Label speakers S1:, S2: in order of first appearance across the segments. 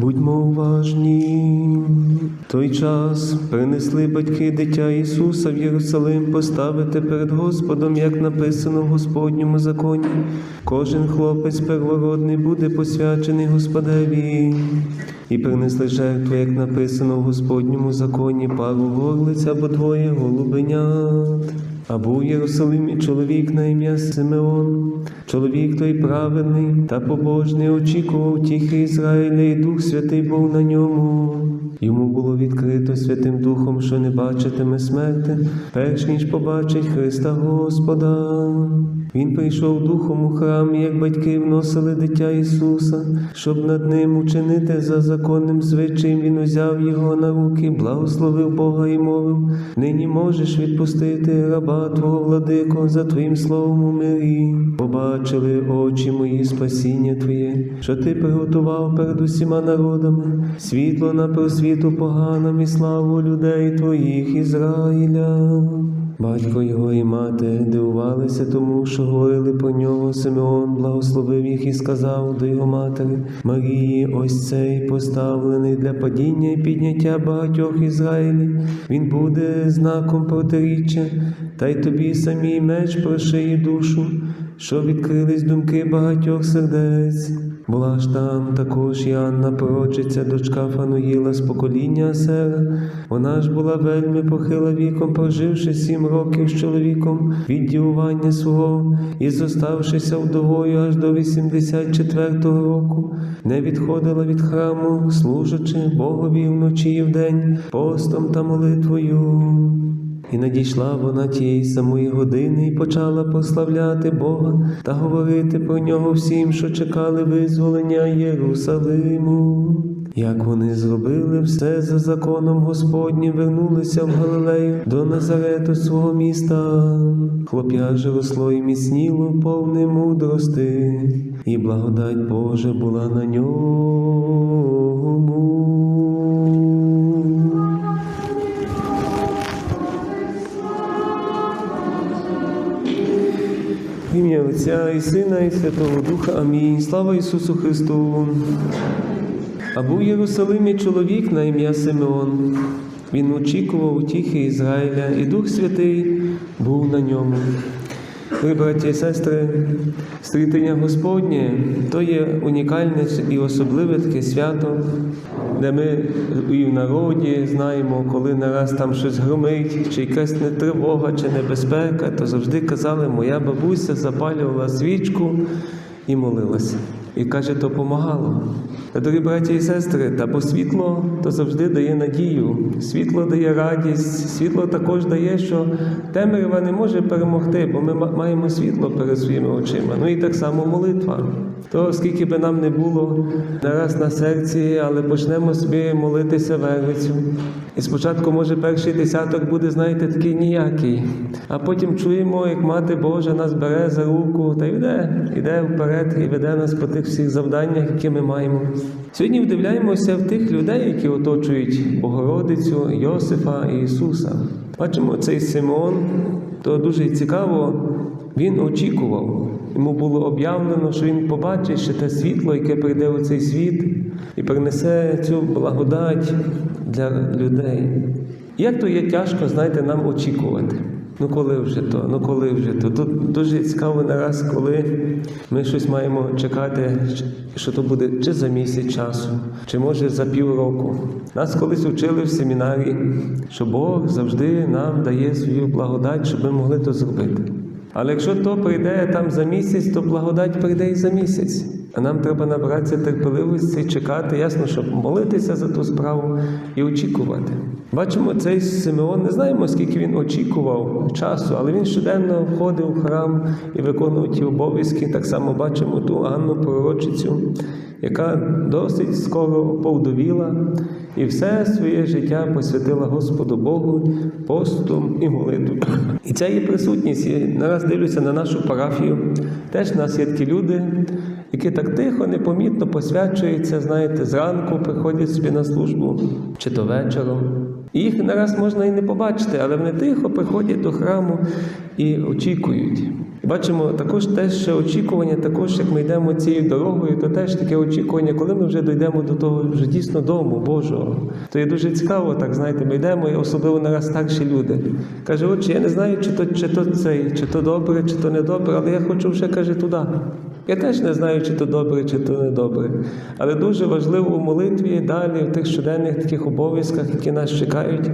S1: Будьмо уважні. Той час принесли батьки дитя Ісуса в Єрусалим поставити перед Господом, як написано в Господньому законі. Кожен хлопець первородний буде посвячений Господеві. І принесли жертву, як написано в Господньому законі, пару горлиць або двоє голубенят. А був в Єрусалимі чоловік на ім'я Симеон, чоловік той праведний та побожний очікував тіхи Ізраїля, і Дух Святий був на ньому. Йому було відкрито Святим Духом, що не бачитиме смерти, перш ніж побачить Христа Господа. Він прийшов духом у храм, як батьки вносили дитя Ісуса, щоб над ним учинити за законним звичаєм. Він узяв його на руки, благословив Бога і мовив: Нині можеш відпустити раба Твого владико за Твоїм словом у мирі. Побачили очі мої спасіння Твоє, що Ти приготував перед усіма народами, світло на просвіту поганам і славу людей Твоїх Ізраїля. Батько його і мати дивувалися тому, що говорили про нього. Симеон благословив їх і сказав до його матері Марії, ось цей поставлений для падіння і підняття багатьох Ізраїлі. Він буде знаком протиріччя, та й тобі самій меч прошиє душу, що відкрились думки багатьох сердець. Була ж там також і Анна пророчиця, дочка Фануїла з покоління Асера. Вона ж була вельми похила віком, проживши сім років з чоловіком від дівування свого і зоставшися вдовою аж до 84-го року, не відходила від храму, служачи Богові вночі і вдень, постом та молитвою. І надійшла вона тієї самої години і почала прославляти Бога та говорити про нього всім, що чекали визволення Єрусалиму. Як вони зробили все за законом Господнім, вернулися в Галилею до Назарету свого міста. Хлоп'я же росло і міцніло, повне мудрости, і благодать Божа була на ньому. В ім'я Отця і Сина, і Святого Духа. Амінь. Слава Ісусу Христу. А був Єрусалимі чоловік на ім'я Симеон. Він очікував утіхи Ізраїля, і Дух Святий був на ньому. Ви, браті і сестри, стрітення Господнє то є унікальне і особливе таке свято, де ми і в народі знаємо, коли нараз там щось громить, чи якась не тривога, чи небезпека, то завжди казали, моя бабуся запалювала свічку і молилася. І каже, то помагало. Та, Дорогі браті і сестри, та бо світло то завжди дає надію, світло дає радість, світло також дає, що темрява не може перемогти, бо ми маємо світло перед своїми очима. Ну і так само молитва. То скільки би нам не було нараз на серці, але почнемо собі молитися вервицю. І спочатку, може, перший десяток буде, знаєте, такий ніякий. А потім чуємо, як мати Божа нас бере за руку та йде, йде вперед і веде нас по тих всіх завданнях, які ми маємо. Сьогодні вдивляємося в тих людей, які оточують Богородицю, Йосифа і Ісуса. Бачимо, цей Симеон, то дуже цікаво, він очікував. Йому було об'явлено, що він побачить ще те світло, яке прийде у цей світ, і принесе цю благодать для людей. Як то є тяжко, знаєте, нам очікувати. Ну коли вже то, ну коли вже то. Тут дуже цікаво нараз, коли ми щось маємо чекати, що то буде чи за місяць часу, чи може за півроку. Нас колись вчили в семінарі, що Бог завжди нам дає свою благодать, щоб ми могли то зробити. Але якщо то прийде там за місяць, то благодать прийде і за місяць. А нам треба набратися терпеливості, чекати, ясно, щоб молитися за ту справу і очікувати. Бачимо, цей Симеон, не знаємо, скільки він очікував часу, але він щоденно входив в храм і виконував ті обов'язки. Так само бачимо ту Анну пророчицю, яка досить скоро повдовіла і все своє життя посвятила Господу Богу постом і молитвою. І ця є присутність. І нараз дивлюся на нашу парафію. Теж в нас є такі люди, які так тихо, непомітно посвячуються, знаєте, зранку приходять собі на службу, чи то вечором. Їх нараз можна і не побачити, але вони тихо приходять до храму і очікують. Бачимо також теж ще очікування, також як ми йдемо цією дорогою, то теж таке очікування, коли ми вже дійдемо до того вже дійсно дому Божого. То є дуже цікаво, так знаєте, ми йдемо, і особливо нараз старші люди. Каже, отче, я не знаю, чи то, чи то цей, чи то добре, чи то не добре, але я хочу вже каже туди. Я теж не знаю, чи то добре, чи то не добре. Але дуже важливо у молитві далі, в тих щоденних таких обов'язках, які нас чекають,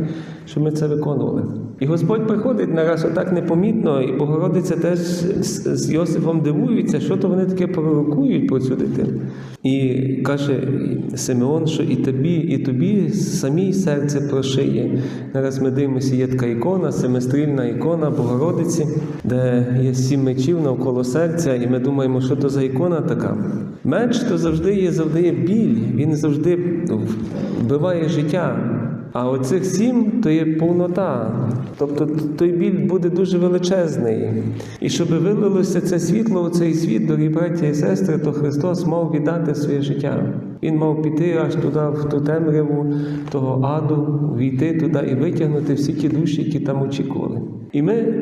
S1: щоб ми це виконували. І Господь приходить нараз отак непомітно, і Богородиця теж з, Йосифом дивується, що то вони таке пророкують про цю дитину. І каже Симеон, що і тобі, і тобі самій серце прошиє. Зараз ми дивимося, є така ікона, семистрільна ікона Богородиці, де є сім мечів навколо серця, і ми думаємо, що то за ікона така. Меч то завжди є, завжди біль, він завжди вбиває життя. А оцих сім то є повнота. Тобто той біль буде дуже величезний. І щоб вилилося це світло у цей світ, дорогі браття і сестри, то Христос мав віддати своє життя. Він мав піти аж туди, в ту темряву того аду, війти туди і витягнути всі ті душі, які там очікували. І ми,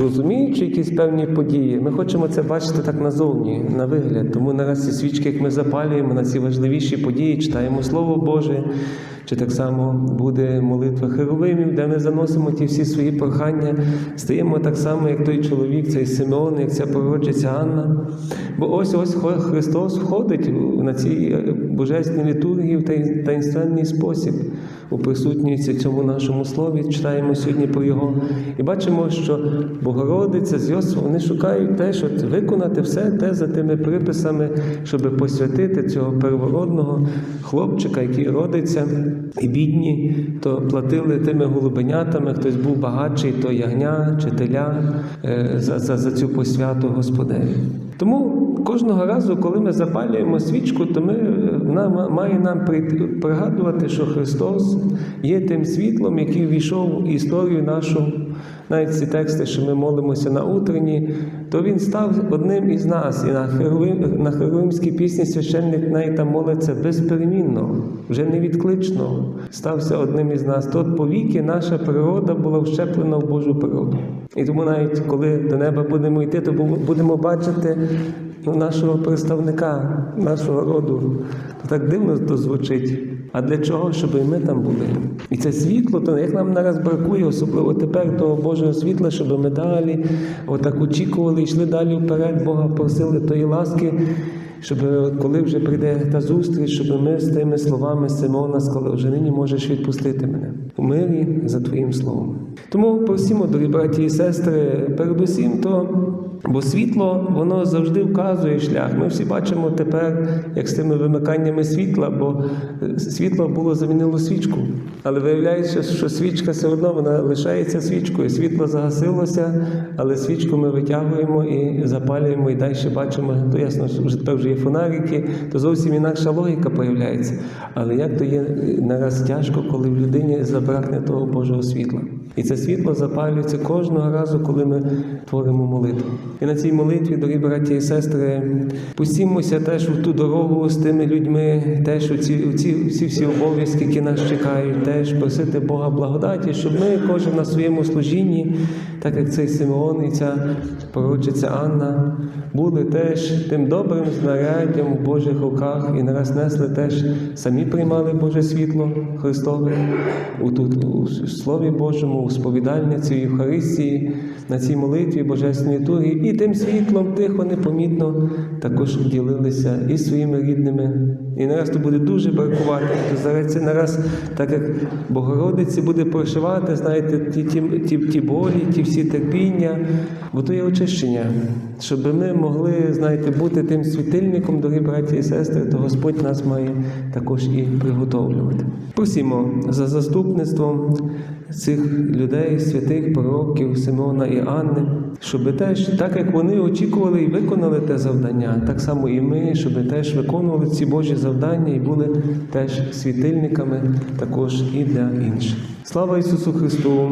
S1: розуміючи якісь певні події, ми хочемо це бачити так назовні, на вигляд. Тому нараз ці свічки, як ми запалюємо на ці важливіші події, читаємо Слово Боже, чи так само буде молитва Херовимів, де ми заносимо ті всі свої прохання, стаємо так само, як той чоловік, цей Симеон, як ця пророчиця Анна. Бо ось ось Христос входить на цій божественній літургії в таїнственний спосіб, уприсутнюється в цьому нашому слові. Читаємо сьогодні про його. І бачимо, що Богородиця з Йосифом, вони шукають теж от виконати все те за тими приписами, щоб посвятити цього первородного хлопчика, який родиться. І бідні, то платили тими голубенятами, хтось був багатший, то ягня чи теля е, за, за, за цю посвяту Господеві. Тому кожного разу, коли ми запалюємо свічку, то ми, е, вона має нам пригадувати, що Христос є тим світлом, який війшов в історію нашу. Навіть ці тексти, що ми молимося на утренні, то він став одним із нас. І на Херовимській пісні священник навіть там молиться безперемінно, вже невідклично. Стався одним із нас. Тот повіки наша природа була вщеплена в Божу природу. І тому навіть коли до неба будемо йти, то будемо бачити нашого представника, нашого роду. То так дивно то звучить. А для чого? Щоб і ми там були. І це світло, то як нам нараз бракує, особливо тепер того Божого світла, щоб ми далі отак очікували, йшли далі вперед, Бога просили тої ласки, щоб коли вже прийде та зустріч, щоб ми з тими словами Симона сказали, вже нині можеш відпустити мене у мирі за Твоїм словом. Тому просимо, дорогі браті і сестри, передусім то. Бо світло воно завжди вказує шлях. Ми всі бачимо тепер, як з тими вимиканнями світла, бо е, світло було замінило свічку. Але виявляється, що свічка все одно вона лишається свічкою. Світло загасилося, але свічку ми витягуємо і запалюємо, і далі бачимо, то ясно, що тепер вже є фонарики, то зовсім інакша логіка появляється. Але як то є нараз тяжко, коли в людині забракне того Божого світла. І це світло запалюється кожного разу, коли ми творимо молитву. І на цій молитві, дорогі браті і сестри, пустімося теж в ту дорогу з тими людьми, теж у ці, у ці всі всі обов'язки, які нас чекають, теж просити Бога благодаті, щоб ми кожен на своєму служінні, так як цей Симеон і ця пророчиця Анна, були теж тим добрим знаряддям у Божих руках і нараз несли теж самі приймали Боже світло Христове у, тут, у Слові Божому, у сповідальниці, Євхаристії, на цій молитві Божественної літургії, і тим світлом тихо, непомітно також ділилися і своїми рідними. І нараз то буде дуже бракувати. То нараз, так як Богородиці буде прошивати, знаєте, ті, ті, ті, ті болі, ті всі терпіння, бо то є очищення, щоб ми могли, знаєте, бути тим світильником, дорогі браті і сестри, то Господь нас має також і приготовлювати. Просімо за заступництвом цих людей, святих пророків Симона і Анни, щоб теж, так як вони очікували і виконали те завдання, так само і ми, щоб теж виконували ці Божі завдання і були теж світильниками також і для інших. Слава Ісусу Христу!